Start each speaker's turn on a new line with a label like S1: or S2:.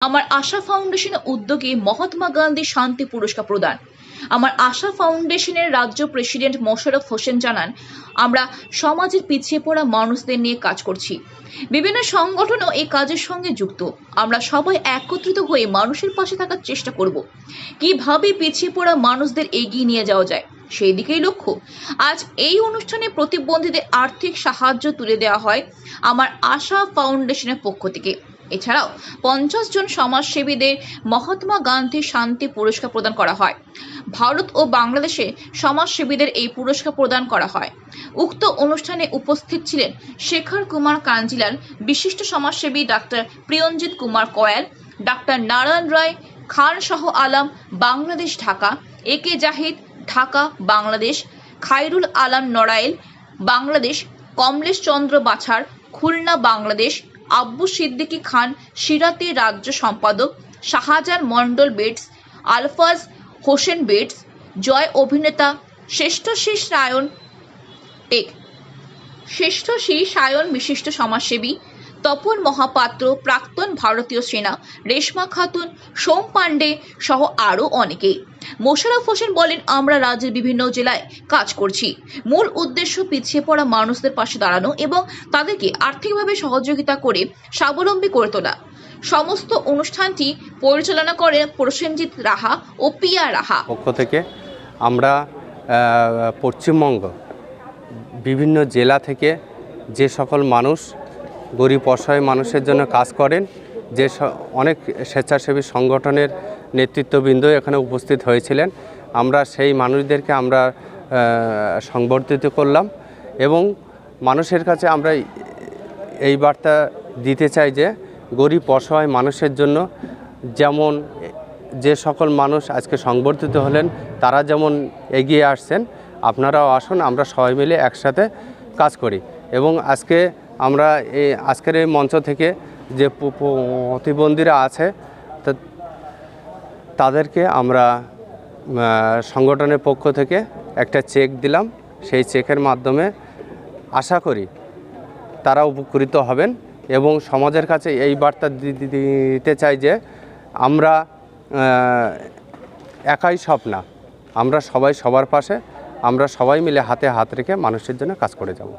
S1: আমার আশা ফাউন্ডেশনের উদ্যোগে মহাত্মা গান্ধী শান্তি পুরস্কার প্রদান। আমার আশা ফাউন্ডেশনের রাজ্য প্রেসিডেন্ট মোশাররফ হোসেন জানান, আমরা সমাজের পিছিয়ে পড়া মানুষদের নিয়ে কাজ করছি। বিভিন্ন সংগঠনও এই কাজের সঙ্গে যুক্ত। আমরা সবাই একত্রিত হয়ে মানুষের পাশে থাকার চেষ্টা করব। কীভাবে পিছিয়ে পড়া মানুষদের এগিয়ে নিয়ে যাওয়া যায়, সেই দিকেই লক্ষ্য। আজ এই অনুষ্ঠানে প্রতিবন্ধীদের আর্থিক সাহায্য তুলে দেওয়া হয় আমার আশা ফাউন্ডেশনের পক্ষ থেকে। এছাড়াও পঞ্চাশ জন সমাজসেবীদের মহাত্মা গান্ধী শান্তি পুরস্কার প্রদান করা হয়। ভারত ও বাংলাদেশে সমাজসেবীদের এই পুরস্কার প্রদান করা হয়। উক্ত অনুষ্ঠানে উপস্থিত ছিলেন শেখর কুমার কাঞ্জিলাল, বিশিষ্ট সমাজসেবী doctor Priyanjit Kumar Kayal, doctor Narayan Roy, Khan Shah Alam, Bangladesh Dhaka, A K Zahid, Dhaka, Bangladesh, Khairul Alam Narail, Bangladesh, Kamlesh Chandra Bachhar, Khulna, Bangladesh আব্বু সিদ্দিকী খান, সিরাতে রাজ্য সম্পাদক, শাহজাহান মন্ডল বেটস, আলফাজ হোসেন বেটস, জয় অভিনেতা, শ্রেষ্ঠ শ্রী সায়ন টেক, শ্রেষ্ঠ শ্রী সায়ন বিশিষ্ট সমাজসেবী তপন মহাপাত্র, প্রাক্তন ভারতীয় সেনা, রেশমা খাতুন, সোম পাণ্ডে সহ আরও অনেকেই। মোশারফ হোসেন বলেন, আমরা রাজ্যের বিভিন্ন জেলায় কাজ করছি। মূল উদ্দেশ্য পিছিয়ে পড়া মানুষদের পাশে দাঁড়ানো এবং তাদেরকে আর্থিকভাবে সহযোগিতা করে স্বাবলম্বী করে তোলা। সমস্ত অনুষ্ঠানটি পরিচালনা করেন প্রসেনজিৎ রাহা ও পিয়া রাহা।
S2: পক্ষ থেকে আমরা পশ্চিমবঙ্গ বিভিন্ন জেলা থেকে যে সকল মানুষ গরিব অসহায় মানুষের জন্য কাজ করেন। যে অনেক স্বেচ্ছাসেবী সংগঠনের নেতৃত্ববৃন্দ এখানে উপস্থিত হয়েছিলেন। আমরা সেই মানুষদেরকে আমরা সংবর্ধিত করলাম এবং মানুষের কাছে আমরা এই বার্তা দিতে চাই যে, গরিব অসহায় মানুষের জন্য যেমন যে সকল মানুষ আজকে সংবর্ধিত হলেন, তারা যেমন এগিয়ে আসছেন, আপনারাও আসুন, আমরা সবাই মিলে একসাথে কাজ করি। এবং আজকে আমরা এই আজকের এই মঞ্চ থেকে যে প্রতিবন্ধীরা আছে তাদেরকে আমরা সংগঠনের পক্ষ থেকে একটা চেক দিলাম। সেই চেকের মাধ্যমে আশা করি তারা উপকৃত হবেন এবং সমাজের কাছে এই বার্তা দিতে চাই যে আমরা একাই সব না। আমরা সবাই সবার পাশে, আমরা সবাই মিলে হাতে হাত রেখে মানুষের জন্য কাজ করে যাব।